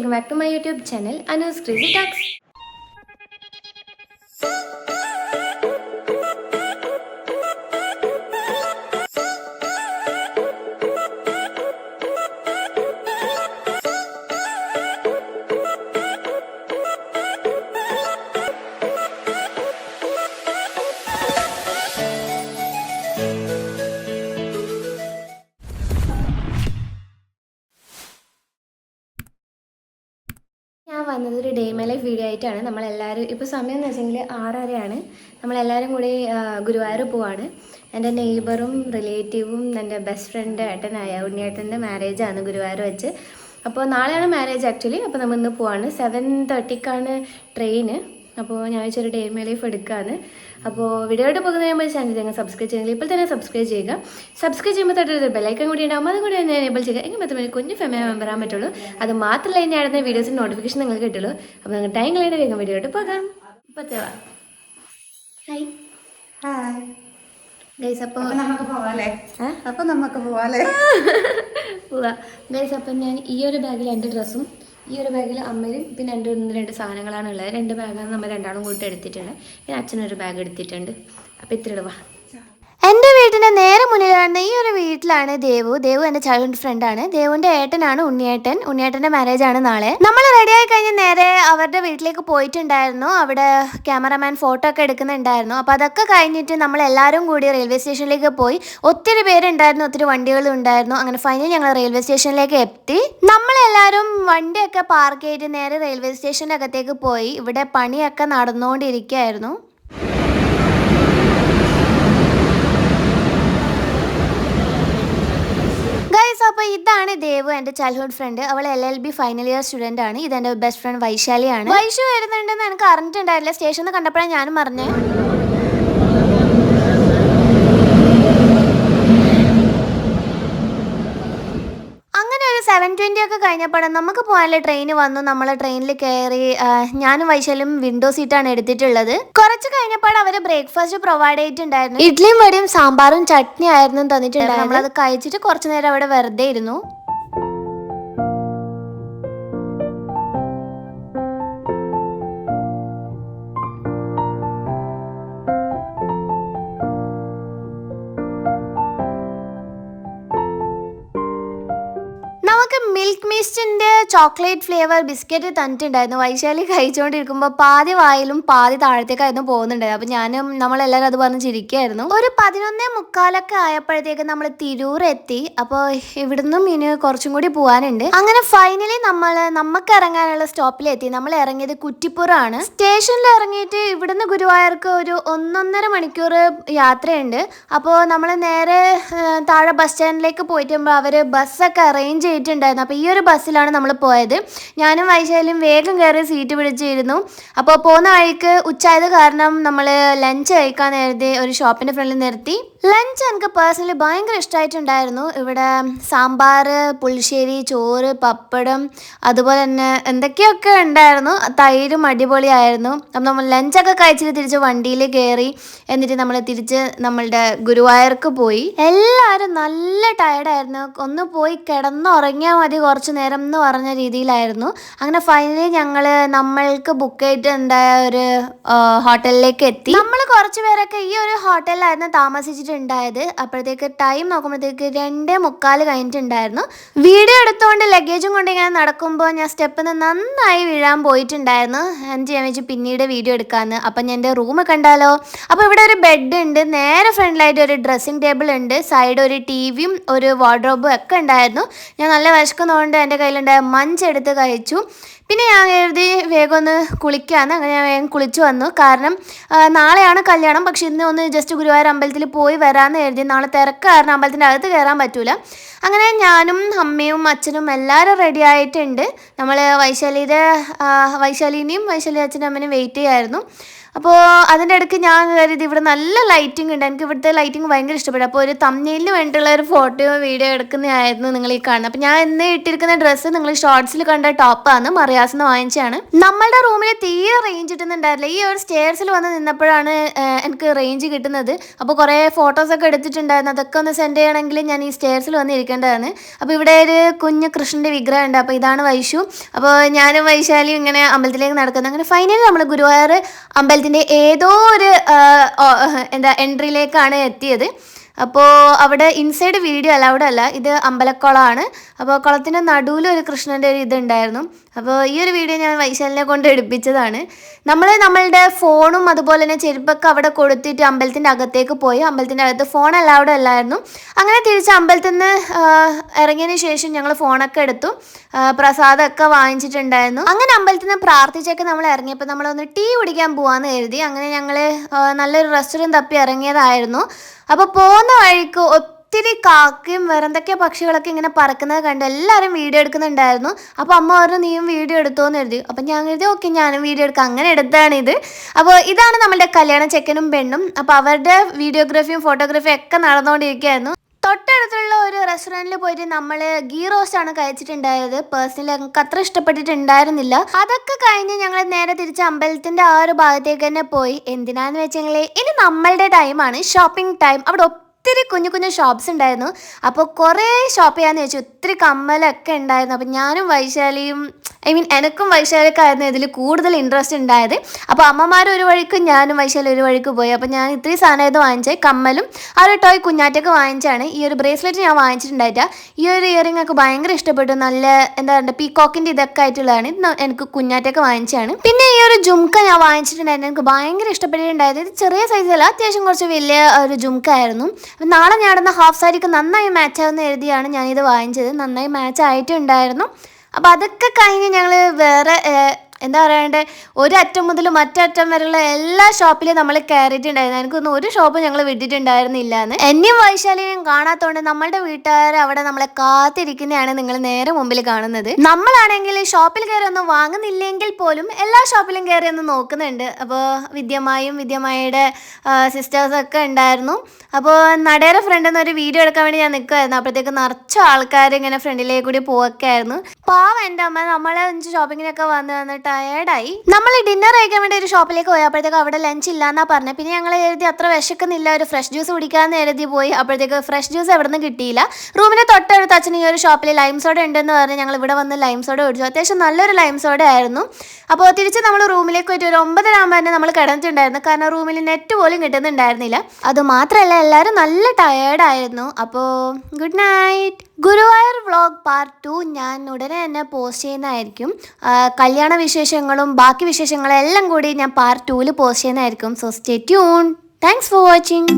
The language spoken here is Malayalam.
welcome back to my YouTube channel Anu's Crazy Talks. വന്നത് ഒരു ഡേ മൈ ലൈഫ് വീഡിയോ ആയിട്ടാണ് നമ്മളെല്ലാവരും ഇപ്പോൾ സമയം എന്ന് വെച്ചെങ്കിൽ ആറരയാണ്. നമ്മളെല്ലാവരും കൂടി ഗുരുവായൂർ പോവാണ്. എന്റെ നെയ്ബറും റിലേറ്റീവും എന്റെ ബെസ്റ്റ് ഫ്രണ്ട് ഏട്ടനായ ഉണ്ണിയേട്ടന്റെ മാരേജാണ് ഗുരുവായൂർ വെച്ച്. അപ്പോൾ നാളെയാണ് മാരേജ് ആക്ച്വലി അപ്പോൾ നമ്മൾ ഇന്ന് പോവാണ്. സെവൻ തേർട്ടിക്കാണ് ട്രെയിന് അപ്പോൾ ഞാൻ വെച്ചൊരു ഡേ മൈ ലൈഫ് എടുക്കാന്ന്. അപ്പോൾ വീഡിയോയുടെ പോകുന്നതിന് മുമ്പ് ചാനൽ നിങ്ങൾ സബ്സ്ക്രൈബ് ചെയ്യുന്നില്ല ഇപ്പോൾ തന്നെ സബ്സ്ക്രൈബ് ചെയ്യുക. സബ്സ്ക്രൈബ് ചെയ്യുമ്പോൾ തൊട്ടൊരു ബെല്ലൈക്കൻ കൂടി ഉണ്ടാകും അതും കൂടി തന്നെ എനേബിൾ ചെയ്യുക. എങ്കിൽ മാത്രമേ കുഞ്ഞു ഫാമിലി മെമ്പർ ആകാൻ പറ്റുള്ളൂ. അത് മാത്രമല്ല ഇനി അടുത്ത വീഡിയോസിന്റെ നോട്ടിഫിക്കേഷൻ നിങ്ങൾ കിട്ടുള്ളൂ. അപ്പോൾ നിങ്ങൾ ടൈം കളയുടെ വേഗം വീഡിയോയിട്ട് പോകാം. ഇപ്പോഴത്തെ ഹായ് ഹായ് ഗൈസ് അപ്പോൾ നമുക്ക് പോവാല്ലേ? ഏ? അപ്പൊ നമുക്ക് പോവാല്ലേ? പോവാ. ഗൈസ് അപ്പം ഞാൻ ഈ ഒരു ബാഗിൽ എന്റെ ഡ്രസ്സും ഈ ഒരു ബാഗിൽ അമ്മയും പിന്നെ എന്റെ ഒന്ന് രണ്ട് സാധനങ്ങളാണ് ഉള്ളത്. രണ്ട് ബാഗാണ് നമ്മൾ രണ്ടാളും കൂട്ടി എടുത്തിട്ടുണ്ട്. പിന്നെ അച്ഛനൊരു ബാഗ് എടുത്തിട്ടുണ്ട്. അപ്പോൾ ഇത്ര ഇടുവാ എന്റെ വീട്ടിന് നേരെ മുന്നിൽ കാണുന്ന ഈ ഒരു വീട്ടിലാണ് ദേവു. ദേവു എന്റെ ഫ്രണ്ട് ഫ്രണ്ടാണ് ദേവുവിന്റെ ഏട്ടനാണ് ഉണ്ണിയേട്ടൻ. ഉണ്ണിയേട്ടന്റെ മാരേജ് ആണ് നാളെ. നമ്മൾ റെഡി ആയി കഴിഞ്ഞ് നേരെ അവരുടെ വീട്ടിലേക്ക് പോയിട്ടുണ്ടായിരുന്നു. അവിടെ ക്യാമറമാൻ ഫോട്ടോ ഒക്കെ എടുക്കുന്നുണ്ടായിരുന്നു. അപ്പോൾ അതൊക്കെ കഴിഞ്ഞിട്ട് നമ്മൾ എല്ലാവരും കൂടി റെയിൽവേ സ്റ്റേഷനിലേക്ക് പോയി. ഒത്തിരി പേരുണ്ടായിരുന്നു ഒത്തിരി വണ്ടികളും ഉണ്ടായിരുന്നു. അങ്ങനെ ഫൈനൽ ഞങ്ങൾ റെയിൽവേ സ്റ്റേഷനിലേക്ക് എത്തി. നമ്മളെല്ലാവരും വണ്ടിയൊക്കെ പാർക്ക് ചെയ്തിട്ട് നേരെ റെയിൽവേ സ്റ്റേഷന്റെ അകത്തേക്ക് പോയി. ഇവിടെ പണിയൊക്കെ നടന്നുകൊണ്ടിരിക്കുകയായിരുന്നു ഗൈസ് അപ്പോൾ ഇതാണ് ദേവ് എന്റെ ചൈൽഡ്ഹുഡ് ഫ്രണ്ട് അവൾ L L B final year student ആണ്. ഇത് എന്റെ ബെസ്റ്റ് ഫ്രണ്ട് വൈശാലിയാണ്. വൈശു വരുന്നുണ്ടെന്ന് എനിക്ക് അറിഞ്ഞിട്ടുണ്ടായില്ല സ്റ്റേഷനിൽ കണ്ടപ്പോഴാണ് ഞാനും പറഞ്ഞത് അങ്ങനെ ഒരു സെവൻ ട്വന്റി ഒക്കെ കഴിഞ്ഞപ്പോഴും നമുക്ക് പോകാനുള്ള ട്രെയിൻ വന്നു. നമ്മൾ ട്രെയിനിൽ കയറി ഞാനും വൈശാലും വിൻഡോ സീറ്റാണ് എടുത്തിട്ടുള്ളത്. കുറച്ച് കഴിഞ്ഞപ്പോൾ അവർ ബ്രേക്ക്ഫാസ്റ്റ് പ്രൊവൈഡ് ചെയ്തിട്ടുണ്ടായിരുന്നു. ഇഡ്ഡലിയും വടിയും സാമ്പാറും ചട്നി ആയിരുന്നു തന്നിട്ടുണ്ടായിരുന്നു നമ്മളത് കഴിച്ചിട്ട് കുറച്ച് നേരം അവിടെ വെറുതെ ഇരുന്നു. നമുക്ക് മിസ്റ്റിന്റെ ചോക്ലേറ്റ് ഫ്ലേവർ ബിസ്ക്കറ്റ് തന്നിട്ടുണ്ടായിരുന്നു. വൈശാലി കഴിച്ചുകൊണ്ടിരിക്കുമ്പോൾ പാതി വായിലും പാതി താഴത്തേക്കായിരുന്നു പോകുന്നുണ്ടായത് അപ്പം ഞാനും നമ്മളെല്ലാവരും അത് പറഞ്ഞ് ചിരിക്കുകയായിരുന്നു. ഒരു പതിനൊന്നേ മുക്കാലൊക്കെ ആയപ്പോഴത്തേക്ക് നമ്മൾ തിരൂർ എത്തി അപ്പോൾ ഇവിടുന്നും ഇനി കുറച്ചും കൂടി പോകാനുണ്ട് അങ്ങനെ ഫൈനലി നമ്മൾ നമുക്ക് ഇറങ്ങാനുള്ള സ്റ്റോപ്പിലെത്തി. നമ്മൾ ഇറങ്ങിയത് കുറ്റിപ്പുറമാണ്. സ്റ്റേഷനിൽ ഇറങ്ങിയിട്ട് ഇവിടുന്ന് ഗുരുവായൂർക്ക് ഒരു ഒന്നൊന്നര മണിക്കൂർ യാത്രയുണ്ട്. അപ്പോൾ നമ്മൾ നേരെ താഴെ ബസ് സ്റ്റാൻഡിലേക്ക് പോയിട്ടുമ്പോൾ അവർ ബസ്സൊക്കെ അറേഞ്ച് ചെയ്തിട്ടുണ്ടായിരുന്നു. അപ്പോൾ ഈ ഒരു ബസ്സിലാണ് നമ്മൾ പോയത്. ഞാനും വൈശാലും വേഗം കയറി സീറ്റ് പിടിച്ചിരുന്നു. അപ്പോൾ പോകുന്ന വഴിക്ക് ഉച്ചായത് കാരണം നമ്മൾ ലഞ്ച് കഴിക്കാൻ നേരത്തെ ഒരു ഷോപ്പിന്റെ ഫ്രണ്ടിൽ നിർത്തി. ലഞ്ച് എനിക്ക് പേഴ്സണലി ഭയങ്കര ഇഷ്ടമായിട്ടുണ്ടായിരുന്നു ഇവിടെ സാമ്പാർ പുളിശ്ശേരി ചോറ് പപ്പടം അതുപോലെ തന്നെ എന്തൊക്കെയൊക്കെ ഉണ്ടായിരുന്നു. തൈരും അടിപൊളിയായിരുന്നു. അപ്പം നമ്മൾ ലഞ്ചൊക്കെ കഴിച്ചിട്ട് തിരിച്ച് വണ്ടിയിൽ കയറി എന്നിട്ട് നമ്മൾ തിരിച്ച് നമ്മളുടെ ഗുരുവായൂർക്ക് പോയി. എല്ലാവരും നല്ല ടയർഡായിരുന്നു ഒന്ന് പോയി കിടന്നുറങ്ങിയാൽ മതി കുറച്ച് നേരം എന്ന് പറഞ്ഞ രീതിയിലായിരുന്നു. അങ്ങനെ ഫൈനലി ഞങ്ങൾ നമ്മൾക്ക് ബുക്ക് ചെയ്തിട്ടുണ്ടായ ഒരു ഹോട്ടലിലേക്ക് എത്തി. നമ്മൾ കുറച്ച് പേരൊക്കെ ഈ ഒരു ഹോട്ടലിലായിരുന്നു താമസിച്ചിട്ടുണ്ടായത് അപ്പോഴത്തേക്ക് ടൈം നോക്കുമ്പോഴത്തേക്ക് രണ്ടേ മുക്കാൽ കഴിഞ്ഞിട്ടുണ്ടായിരുന്നു. വീഡിയോ എടുത്തുകൊണ്ട് ലഗേജും കൊണ്ട് ഇങ്ങനെ നടക്കുമ്പോൾ ഞാൻ സ്റ്റെപ്പിൽ നിന്ന് നന്നായി വീഴാൻ പോയിട്ടുണ്ടായിരുന്നു. എന്ത് ഞാൻ വെച്ച് പിന്നീട് വീഡിയോ എടുക്കാമെന്ന് അപ്പം ഞാൻ എന്റെ റൂം കണ്ടാലോ? അപ്പോൾ ഇവിടെ ഒരു ബെഡ് ഉണ്ട്. നേരെ ഫ്രണ്ടിലായിട്ട് ഒരു ഡ്രസ്സിംഗ് ടേബിൾ ഉണ്ട്. സൈഡ് ഒരു ടി വിയും ഒരു വാർഡ്രോബും ഒക്കെ ഉണ്ടായിരുന്നു. ഞാൻ നല്ല വിശക്കുന്നതുകൊണ്ട് എന്റെ കയ്യിലുണ്ടായ മഞ്ചെടുത്ത് കഴിച്ചു. പിന്നെ ഞാൻ കരുതി വേഗം ഒന്ന് കുളിക്കാമെന്ന് അങ്ങനെ ഞാൻ വേഗം കുളിച്ചു വന്നു. കാരണം നാളെയാണ് കല്യാണം. പക്ഷെ ഇന്ന് ഒന്ന് ജസ്റ്റ് ഗുരുവായൂർ അമ്പലത്തിൽ പോയി വരാമെന്ന് കരുതി. നാളെ തിരക്ക് കാരണം അമ്പലത്തിന്റെ അകത്ത് കയറാൻ പറ്റൂല. അങ്ങനെ ഞാനും അമ്മയും അച്ഛനും എല്ലാവരും റെഡി ആയിട്ടുണ്ട്. നമ്മൾ വൈശാലിയുടെ വൈശാലിനെയും വൈശാലി അച്ഛനും അമ്മനെയും വെയിറ്റ് ചെയ്യായിരുന്നു. അപ്പോൾ അതിന്റെ ഇടയ്ക്ക് ഞാൻ കരുതി ഇവിടെ നല്ല ലൈറ്റിംഗ് ഉണ്ട്. എനിക്ക് ഇവിടുത്തെ ലൈറ്റിംഗ് ഭയങ്കര ഇഷ്ടപ്പെട്ടു. അപ്പോൾ ഒരു തമ്മിലിന് വേണ്ടിയുള്ള ഒരു ഫോട്ടോയോ വീഡിയോ എടുക്കുന്നതായിരുന്നു നിങ്ങൾ ഈ കാണുന്നത് അപ്പോൾ ഞാൻ ഇന്ന് ഇട്ടിരിക്കുന്ന ഡ്രസ്സ് നിങ്ങൾ ഷോർട്സിൽ കണ്ട ടോപ്പാണ് മറിയാസിന്ന് വാങ്ങിച്ചാണ് നമ്മളുടെ റൂമിൽ തീരെ റേഞ്ച് കിട്ടുന്നുണ്ടായിരുന്നില്ല ഈ ഒരു സ്റ്റേഴ്സിൽ വന്ന് നിന്നപ്പോഴാണ് എനിക്ക് റേഞ്ച് കിട്ടുന്നത്. അപ്പോൾ കുറേ ഫോട്ടോസൊക്കെ എടുത്തിട്ടുണ്ടായിരുന്നു. അതൊക്കെ ഒന്ന് സെൻഡ് ചെയ്യണമെങ്കിൽ ഞാൻ ഈ സ്റ്റേഴ്സിൽ വന്ന് ഇരിക്കേണ്ടതാണ്. അപ്പോൾ ഇവിടെ ഒരു കുഞ്ഞു കൃഷ്ണന്റെ വിഗ്രഹം ഉണ്ട്. അപ്പോൾ ഇതാണ് വൈശു അപ്പോൾ ഞാനും വൈശാലിയും ഇങ്ങനെ അമ്പലത്തിലേക്ക് നടക്കുന്നത് അങ്ങനെ ഫൈനലി നമ്മൾ ഗുരുവായൂർ അമ്പലത്തിന്റെ ഏതോ ഒരു എന്താ എൻട്രിയിലേക്കാണ് എത്തിയത്. അപ്പോൾ അവിടെ ഇൻസൈഡ് വീഡിയോ അലൗഡ് അല്ല. ഇത് അമ്പലക്കുളമാണ്. അപ്പോൾ കുളത്തിന്റെ നടുവിൽ ഒരു കൃഷ്ണന്റെ ഒരു ഇതുണ്ടായിരുന്നു. അപ്പോൾ ഈ ഒരു വീഡിയോ ഞാൻ വൈശാലിനെ കൊണ്ട് എടുപ്പിച്ചതാണ്. നമ്മൾ നമ്മളുടെ ഫോണും അതുപോലെ തന്നെ ചെരുപ്പൊക്കെ അവിടെ കൊടുത്തിട്ട് അമ്പലത്തിന്റെ അകത്തേക്ക് പോയി. അമ്പലത്തിന്റെ അകത്ത് ഫോൺ അലൗഡ് അല്ലായിരുന്നു. അങ്ങനെ തിരിച്ച് അമ്പലത്തിൽ നിന്ന് ഇറങ്ങിയതിന് ശേഷം ഞങ്ങൾ ഫോണൊക്കെ എടുത്തു. പ്രസാദമൊക്കെ വാങ്ങിച്ചിട്ടുണ്ടായിരുന്നു. അങ്ങനെ അമ്പലത്തിൽ നിന്ന് പ്രാർത്ഥിച്ചൊക്കെ നമ്മൾ ഇറങ്ങിയപ്പോൾ നമ്മളൊന്ന് ടീ കുടിക്കാൻ പോകാമെന്ന് കരുതി. അങ്ങനെ ഞങ്ങൾ നല്ലൊരു റെസ്റ്റോറന്റ് തപ്പി ഇറങ്ങിയതായിരുന്നു. അപ്പോൾ പോകുന്ന വഴിക്ക് ഒത്തിരി കാക്കയും വേറെ പക്ഷികളൊക്കെ ഇങ്ങനെ പറക്കുന്നത് കണ്ട് എല്ലാവരും വീഡിയോ എടുക്കുന്നുണ്ടായിരുന്നു. അപ്പോൾ അമ്മ പറഞ്ഞു നീയും വീഡിയോ എടുത്തോന്ന് എഴുതി അപ്പം ഞാൻ എഴുതി ഓക്കെ ഞാനും വീഡിയോ എടുക്കാം. അങ്ങനെ എടുത്താണ് ഇത്. അപ്പോൾ ഇതാണ് നമ്മുടെ കല്യാണ ചെക്കനും പെണ്ണും. അപ്പോൾ അവരുടെ വീഡിയോഗ്രാഫിയും ഫോട്ടോഗ്രാഫിയും ഒക്കെ നടന്നുകൊണ്ടിരിക്കുകയായിരുന്നു. തൊട്ടടുത്തുള്ള ഒരു റെസ്റ്റോറന്റിൽ പോയിട്ട് നമ്മൾ ഗീ റോസ്റ്റ് ആണ് കഴിച്ചിട്ടുണ്ടായത്. പേഴ്സണലി ഞങ്ങൾക്ക് അത്ര ഇഷ്ടപ്പെട്ടിട്ടുണ്ടായിരുന്നില്ല. അതൊക്കെ കഴിഞ്ഞ് ഞങ്ങൾ നേരെ തിരിച്ച് അമ്പലത്തിന്റെ ആ ഒരു ഭാഗത്തേക്ക് തന്നെ പോയി. എന്തിനാന്ന് വെച്ചെങ്കിൽ ഇനി നമ്മളുടെ ടൈമാണ് ഷോപ്പിംഗ് ടൈം അവിടെ ഒത്തിരി കുഞ്ഞു കുഞ്ഞു ഷോപ്സ് ഉണ്ടായിരുന്നു. അപ്പോൾ കുറേ ഷോപ്പ് ചെയ്യാന്ന് വെച്ചാൽ ഒത്തിരി കമ്മലൊക്കെ ഉണ്ടായിരുന്നു. അപ്പോൾ ഞാനും വൈശാലിയും ഐ മീൻ എനക്കും വൈശാലിക്കായിരുന്നു ഇതിൽ കൂടുതൽ ഇൻട്രസ്റ്റ് ഉണ്ടായത്. അപ്പോൾ അമ്മമാർ ഒരു വഴിക്ക് ഞാനും വൈശാലി ഒരു വഴിക്ക് പോയി. അപ്പോൾ ഞാൻ ഇത്രയും സാധനമായത് വാങ്ങിച്ചത് കമ്മലും ആ ഒരു ടോയ് കുഞ്ഞാറ്റൊക്കെ വാങ്ങിച്ചാണ്. ഈ ഒരു ബ്രേസ്ലെറ്റ് ഞാൻ വാങ്ങിച്ചിട്ടുണ്ടായിട്ട. ഈ ഒരു ഇയറിംഗ് ഒക്കെ ഭയങ്കര ഇഷ്ടപ്പെട്ടു. നല്ല എന്താ പറയുക പീകോക്കിന്റെ ഇതൊക്കെ ആയിട്ടുള്ളതാണ്. എനിക്ക് കുഞ്ഞാറ്റൊക്കെ വാങ്ങിച്ചാണ്. പിന്നെ ഈ ഒരു ജുംക്ക ഞാൻ വാങ്ങിച്ചിട്ടുണ്ടായിരുന്നു. എനിക്ക് ഭയങ്കര ഇഷ്ടപ്പെട്ടിട്ടുണ്ടായത്. ഇത് ചെറിയ സൈസല്ല അത്യാവശ്യം കുറച്ച് വലിയ ഒരു ജുംക്ക ആയിരുന്നു. അപ്പം നാളെ ഞാനിടുന്ന ഹാഫ് സാരിക്ക് നന്നായി മാച്ച് എഴുതിയാണ് ഞാനിത് വാങ്ങിച്ചത്. നന്നായി മാച്ച് ആയിട്ടുണ്ടായിരുന്നു. അപ്പോൾ അതൊക്കെ കഴിഞ്ഞ് ഞങ്ങൾ വേറെ എന്താ പറയണ്ടേ? ഒരറ്റം മുതൽ മറ്ററ്റം വരെയുള്ള എല്ലാ ഷോപ്പിലും നമ്മൾ കയറിയിട്ടുണ്ടായിരുന്നു എനിക്കൊന്നും ഒരു ഷോപ്പ് ഞങ്ങൾ വിട്ടിട്ടുണ്ടായിരുന്നില്ല എന്ന് എന്നെയും വൈശാലിയും കാണാത്തതുകൊണ്ട് നമ്മളുടെ വീട്ടുകാർ അവിടെ നമ്മളെ കാത്തിരിക്കുന്നതാണ് നിങ്ങൾ നേരെ മുമ്പിൽ കാണുന്നത്. നമ്മളാണെങ്കിൽ ഷോപ്പിൽ കയറി ഒന്നും വാങ്ങുന്നില്ലെങ്കിൽ പോലും എല്ലാ ഷോപ്പിലും കയറി ഒന്ന് നോക്കുന്നുണ്ട്. അപ്പോൾ വിദ്യമായും വിദ്യമായുടെ സിസ്റ്റേഴ്സൊക്കെ ഉണ്ടായിരുന്നു. അപ്പോൾ നടയുടെ ഫ്രണ്ടിൽ നിന്ന് ഒരു വീഡിയോ എടുക്കാൻ വേണ്ടി ഞാൻ നിൽക്കുമായിരുന്നു അപ്പോഴത്തേക്ക് നിറച്ച ആൾക്കാർ ഇങ്ങനെ ഫ്രണ്ടിലേക്ക് കൂടി പോവൊക്കെ ആയിരുന്നു. പാവം എന്റെ അമ്മ. നമ്മളെ ഷോപ്പിങ്ങിനൊക്കെ വന്ന് വന്ന് ടയേർഡായി നമ്മൾ ഡിന്നർ കഴിക്കാൻ വേണ്ടി ഒരു ഷോപ്പിലേക്ക് പോയി അപ്പോഴത്തേക്ക് അവിടെ ലഞ്ച് ഇല്ലാന്നാ പറഞ്ഞത്. പിന്നെ ഞങ്ങൾ എഴുതി അത്ര വിശക്കുന്നില്ല ഒരു ഫ്രഷ് ജ്യൂസ് കുടിക്കാമെന്ന് എഴുതി പോയി. അപ്പോഴത്തേക്ക് ഫ്രഷ് ജ്യൂസ് എവിടെ നിന്ന് കിട്ടിയില്ല. റൂമിന് തൊട്ടടുത്ത് അച്ഛൻ ഈ ഒരു ഷോപ്പിൽ ലൈം സോഡ ഉണ്ടെന്ന് പറഞ്ഞ് ഞങ്ങൾ ഇവിടെ വന്ന് ലൈം സോഡ കുടിച്ചു. അത്യാവശ്യം നല്ലൊരു ലൈം സോഡ ആയിരുന്നു. അപ്പോൾ തിരിച്ച് നമ്മൾ റൂമിലേക്ക് പോയിട്ട് ഒരു ഒമ്പതര ആകുമ്പോൾ തന്നെ നമ്മൾ കിടന്നിട്ടുണ്ടായിരുന്നു. കാരണം റൂമിൽ നെറ്റ് പോലും കിട്ടുന്നുണ്ടായിരുന്നില്ല. അത് മാത്രമല്ല എല്ലാവരും നല്ല ടയേർഡായിരുന്നു അപ്പോൾ good night Guruvayur vlog part two ഞാൻ ഉടനെ തന്നെ പോസ്റ്റ് ചെയ്യുന്നതായിരിക്കും. കല്യാണ കല്യാണ വിശേഷങ്ങളും ബാക്കി വിശേഷങ്ങളും എല്ലാം കൂടി ഞാൻ പാർട്ട് ടൂവിൽ പോസ്റ്റ് ചെയ്യുന്നതായിരിക്കും. So stay tune thanks for watching